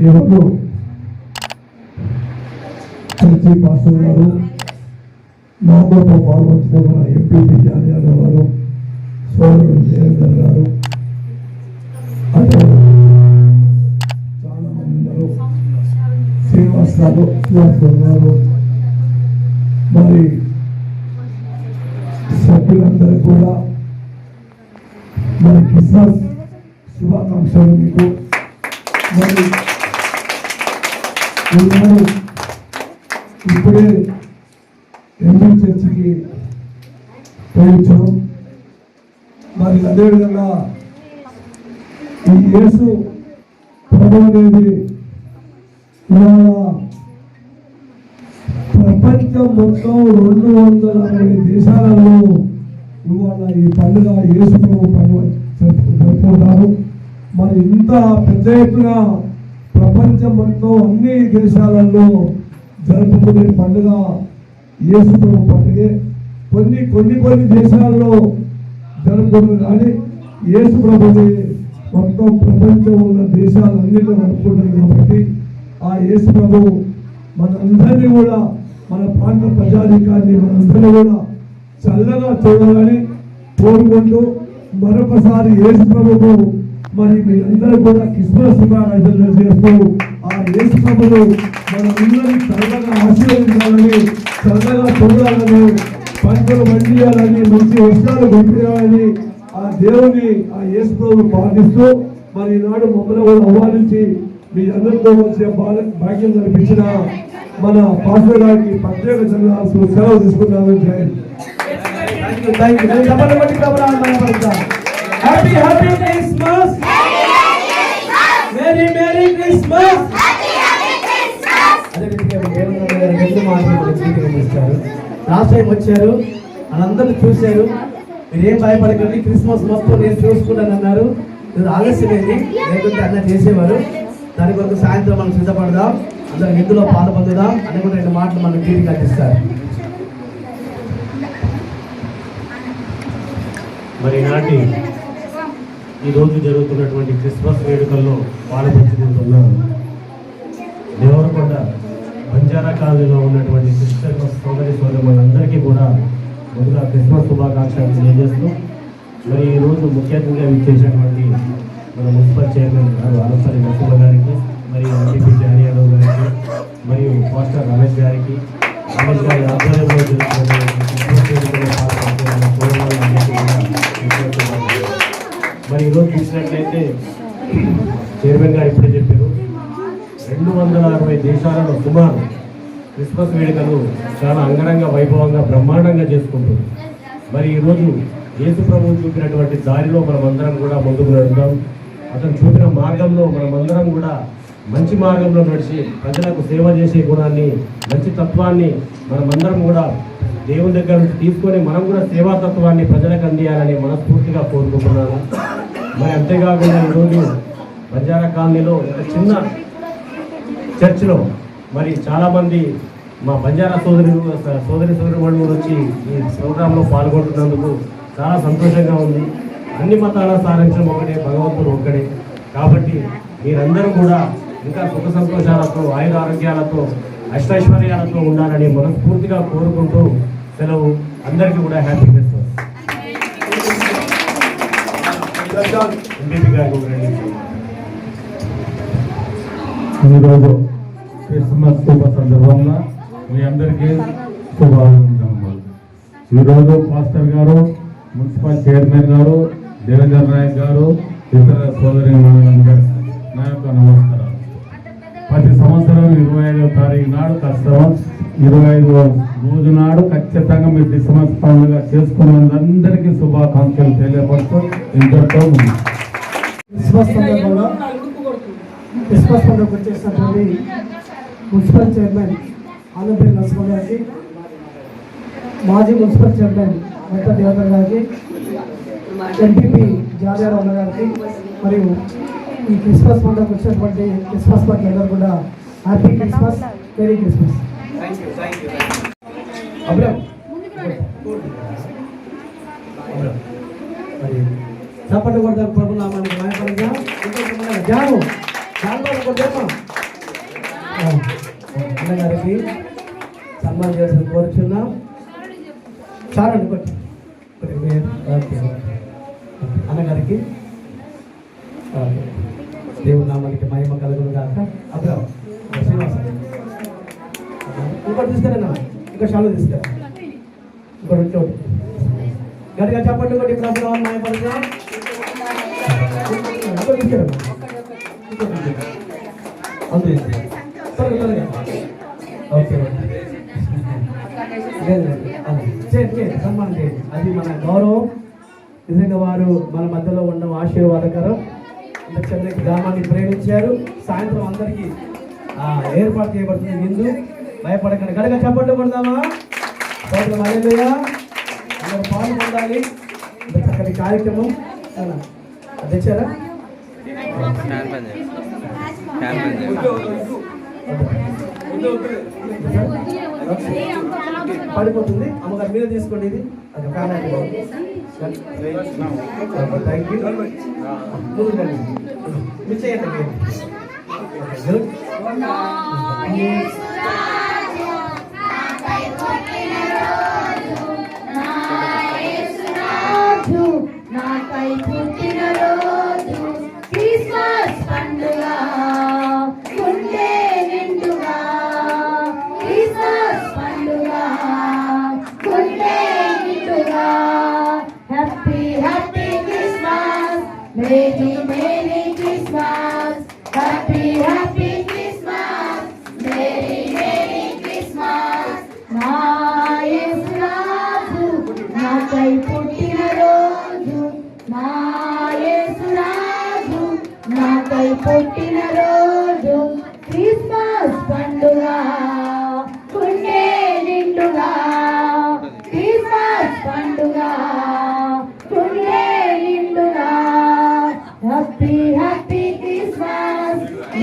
ఈరోజు church pastor గారు నాతో పాల్గొంచుకున్న ఎంపీ జానయాదవ్ వారు సోదరుడు దేవేందర్ గారు అదే చాలా మంది ఉన్నారు. శ్రీనివాస్ గారు శ్రీనివాస్ గారు మరి ఎంపీ చర్చికి మరి అదేవిధంగా ఈ యేసు ప్రభు అనేది ప్రపంచం మొత్తం రెండు వందల అరవై దేశాలలో ఇవాళ ఈ పండుగ యేసు ప్రభు పండుగ జరుపుకుంటారు. మరి ఇంత పెద్ద ఎత్తున ప్రపంచం మొత్తం అన్ని దేశాలలో జరుపుకునే పండుగ యేసు పండుగే. కొన్ని కొన్ని కొన్ని దేశాల్లో జరుపుకున్న కానీ యేసు ప్రభుని మొత్తం ప్రపంచం ఉన్న దేశాలన్నింటిలో జరుపుకుంటారు కాబట్టి ఆ యేసు ప్రభు మనందరినీ కూడా మన ప్రాంత ప్రజాధికారిని మనందరినీ కూడా చల్లగా చూడాలని కోరుకుంటూ మరొకసారి యేసు ప్రభువు మరి మీరందరూ కూడా క్రిస్మస్ శుభాకాంక్షలు చేస్తూ ఆ యేసు ప్రభువు మనందరినీ చల్లగా ఆశీర్వదించాలని చల్లగా చూడాలని పంటలు పండియాలని మంచి వర్షాలు పంపించాలని ఆ దేవుని ఆ యేసు ప్రభు ప్రార్థిస్తూ మరి ఈనాడు మమ్మల్ని కూడా ఆహ్వానించి మీ అందరితో వచ్చే భాగ్యం కల్పించిన మన పాస్టర్ గారికి ప్రత్యేక చంద్రాల్సిన సెలవు తీసుకున్నాను జై happy happy Christmas merry merry Christmas అదే విధంగా దేవేంద్ర గారు రెండు లాస్ట్ టైం వచ్చారు. వాళ్ళందరూ చూశారు. మీరు ఏం భయపడకండి. క్రిస్మస్ మొత్తం నేను చూసుకుంటాను అన్నారు. ఇది ఆలస్యమైంది. లేకుంటే అన్న చేసేవారు. దాని కొరకు సాయంత్రం మనం సిద్ధపడదాం. అందరం ఎందులో పాలు పొందుదాం? అని కూడా రెండు మాటలు మనం గీతి కట్టిస్తారు మరి నాటి ఈరోజు జరుగుతున్నటువంటి క్రిస్మస్ వేడుకల్లో పాల్పంచుకుంటున్న ఎవరు బంజారా కాలనీలో ఉన్నటువంటి సిస్టర్ సోదరి సోదరులందరికీ కూడా ముందుగా క్రిస్మస్ శుభాకాంక్షలు తెలియజేస్తూ మరి ఈరోజు ముఖ్యంగా అతిథిగా విచ్చేసినటువంటి మన మున్సిపల్ చైర్మన్ గారు ఆలసారి నరసింహ గారికి మరియు ఎంపీపీ జానీ యాదవ్ గారికి మరియు మాస్టర్ రమేష్ గారికి రమేష్ గారి ఆధ్వర్యంలో జరుగుతున్న దేశాలలో సుమారు క్రిస్మస్ వేడుకలు చాలా అంగరంగ వైభవంగా బ్రహ్మాండంగా చేసుకుంటుంది. మరి ఈరోజు యేసు ప్రభువు చూపినటువంటి దారిలో మనమందరం కూడా ముందుకు నడుద్దాం. అతను చూపిన మార్గంలో మనమందరం కూడా మంచి మార్గంలో నడిచి ప్రజలకు సేవ చేసే గుణాన్ని మంచి తత్వాన్ని మనమందరం కూడా దేవుని దగ్గర నుంచి తీసుకొని మనం కూడా సేవా తత్వాన్ని ప్రజలకు అందియాలని మనస్ఫూర్తిగా కోరుకుంటున్నాను. మరి అంతేకాకుండా ఈరోజు బంజారా కాలనీలో ఒక చిన్న చర్చిలో మరి చాలామంది మా బంజారా సోదరి సోదరి సోదరులు కూడా వచ్చి ఈ ప్రోగ్రాంలో పాల్గొంటున్నందుకు చాలా సంతోషంగా ఉంది. అన్ని మతాల సారించడం ఒకటే భగవంతుడు ఒక్కడే. కాబట్టి మీరందరూ కూడా ఇంకా సుఖ సంతోషాలతో ఆయుర ఆరోగ్యాలతో అష్టైశ్వర్యాలతో ఉండాలని మనస్ఫూర్తిగా కోరుకుంటూ సెలవు అందరికీ కూడా హ్యాపీ క్రిస్మస్. గారికి. ఈరోజు క్రిస్మస్ శుభ సందర్భంగా మీ అందరికీ శుభాకాంక్షలు. ఈరోజు పాస్టర్ గారు మున్సిపల్ చైర్మన్ గారు దేవేంద్ర నాయక్ గారు ఇతర సోదరి నా యొక్క నమస్కారాలు. ప్రతి సంవత్సరం ఇరవై ఐదో తారీఖు నాడు కష్టం. ఇరవై ఐదు రోజు నాడు ఖచ్చితంగా మీరు క్రిస్మస్ పండుగ చేసుకున్నందరికీ శుభాకాంక్షలు తెలియపడుతూ ఇంతటితో ఉంది క్రిస్మస్ సందర్భంగా క్రిస్మస్ పండుగ వచ్చేసినటువంటి మున్సిపల్ చైర్మన్ ఆనందపల్లి నరసింహ గారికి మాజీ మున్సిపల్ చైర్మన్ మెట్ట దేవతర్ గారికి ఎంపీపీ జార్యారావు గారికి మరియు ఈ క్రిస్మస్ పండుగకు వచ్చినటువంటి క్రిస్మస్ పార్టీ అందరూ కూడా హ్యాపీ క్రిస్మస్ మెరీ క్రిస్మస్. చప్పట్లు కొడతారు ప్రభు నామానికి మాయపడంగా జాను అన్నగారికి సన్మానం చేసిన కోరుచున్నాం. సార్ అనుకోండి అన్నగారికి దేవుడు నామానికి మహిమ కలుగును కాక అప్పుడు శ్రీనివాస. ఇంకోటి తీసుకురా ఇంకో షాలు తీసుకురా ఇంకోటి ఇంకోటి గట్టిగా చెప్పండి ఇంకోటి ప్రభుత్వం మహిమపడుతున్నా ఇంకోటి తీసుకురా ఇంకోటి తీసుకురా. అంతే సరే ఓకే లేదు, అది. చేయండి, చేయండి. సన్మానం చేయండి. అది మన గౌరవం. నిజంగా వారు మన మధ్యలో ఉండడం ఆశీర్వాదకరం. ఇంత చిన్న గ్రామాన్ని ప్రేమించారు. సాయంత్రం అందరికీ ఏర్పాటు చేయబడుతుంది విందు. భయపడకండి. గడగ చెప్పండి పడదామా సోదరు అయ్యా అందరూ పాల్గొనాలి చక్కటి కార్యక్రమం. అవునా? పడిపోతుంది. అమ్మగారు మీద తీసుకోండి ఇది. అది కావాలి థ్యాంక్ యూ మీరు చేయండి యేసై పుట్టినరోజు క్రిస్మస్ పండుగ. ఉండే నిండుగా. క్రిస్మస్ పండుగ. ఉండే నిండుగా. Happy happy Christmas